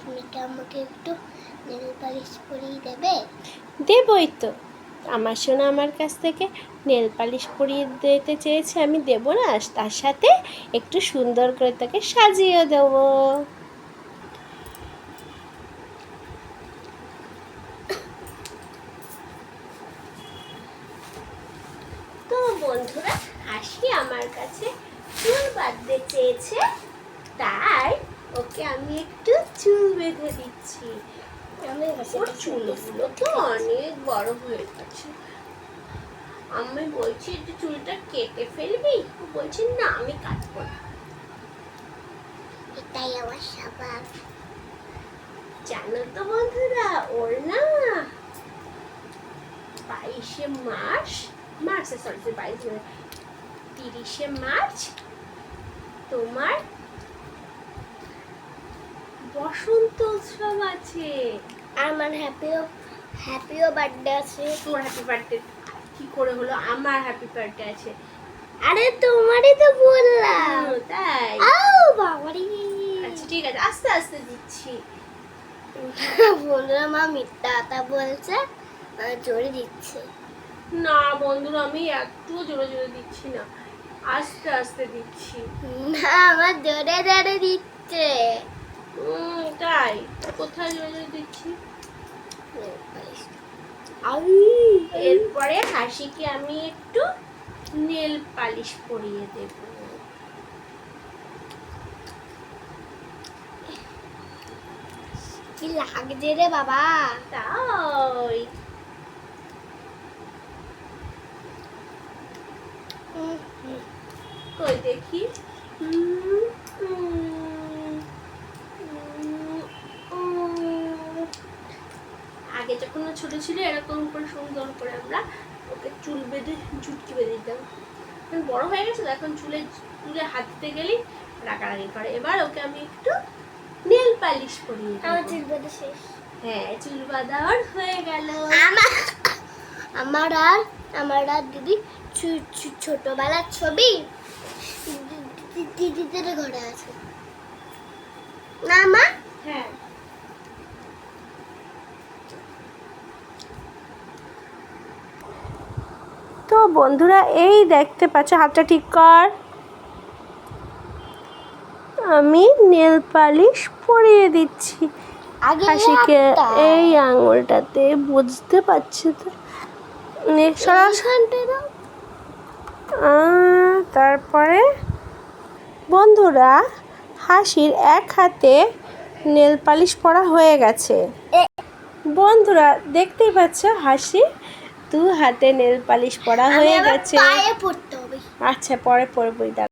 তুমি কি আমাকে একটু নেল পালিশ করিয়ে দেবে? দেবই তো আমার সোনা আমার কাছ থেকে নেল পালিশ পরিয়ে দিতে চেয়েছে আমি দেব না। তার সাথে একটু সুন্দর করে তাকে সাজিয়ে দেবো। তো বন্ধুরা হাসি আমার কাছে চুল বাঁধতে চেয়েছে তাই ওকে আমি একটু চুল বেঁধে দিচ্ছি। ওর চুলগুলো তো অনেক বড় হয়ে গেছে। আমি বলছি যে চুলটা কেটে ফেলবি? ও বলছে না আমি কাটবো না। এটাই আমার স্বভাব। জানো তো বন্ধুরা ওর না বাইশে মার্চ মার্চে সরি বাইশে তিরিশে মার্চ তোমার বসন্ত উৎসব আছে। আর আমার হ্যাপিও হ্যাপিও বার্থডে আছে। তোর হ্যাপি বার্থডে কি করে হলো? আমার হ্যাপি বার্থডে আছে। আরে তোমারই তো বললাম। তাই। আও বাবারি। আচ্ছা ঠিক আছে আস্তে আস্তে দিচ্ছি। বন্ধুরা মা মিথ্যা কথা বলছে জোরে দিচ্ছে। না বন্ধুরা আমি একটু জোরে জোরে দিচ্ছি না। আস্তে আস্তে দিচ্ছি। না আমার জোরে জোরে দিচ্ছে। কোথায় দিচ্ছি এরপরে হাসিকে আমি একটু নেল পালিশ পরিয়ে দেব। কি লাগছে রে বাবা? তাই। কই দেখি? উম, আগে যখন ছোট ছিল এরকম করে সুন্দর করে আমরা ওকে চুল বেঁধে চুটকি বেঁধে দিতাম। এখন বড় হয়ে গেছে তো এখন চুলে চুলে হাত দিতে গেলেই রাগারাগি করে। এবার ওকে আমি একটু নেল পালিশ করিয়ে আমার চুল বাঁধা শেষ। হ্যাঁ চুল বাঁধা ওর হয়ে গেল। আমার আমার আর আমার আর দিদি ছোটবেলার ছবি দিদিদের ঘরে আছে। না মা হ্যাঁ তো বন্ধুরা এই দেখতে পাচ্ছ হাতটা ঠিক কর। আমি নেল পালিশ পরিয়ে দিচ্ছি। হাসিকে এই আঙুলটাতে বুঝতে পারছি তো? তারপরে? বন্ধুরা হাসির এক হাতে নেল পালিশ পরা হয়ে গেছে। বন্ধুরা দেখতেই পাচ্ছ হাসি? হাতে নেল পালিশ পরা হয়ে গেছে। আচ্ছা পরে পরে বই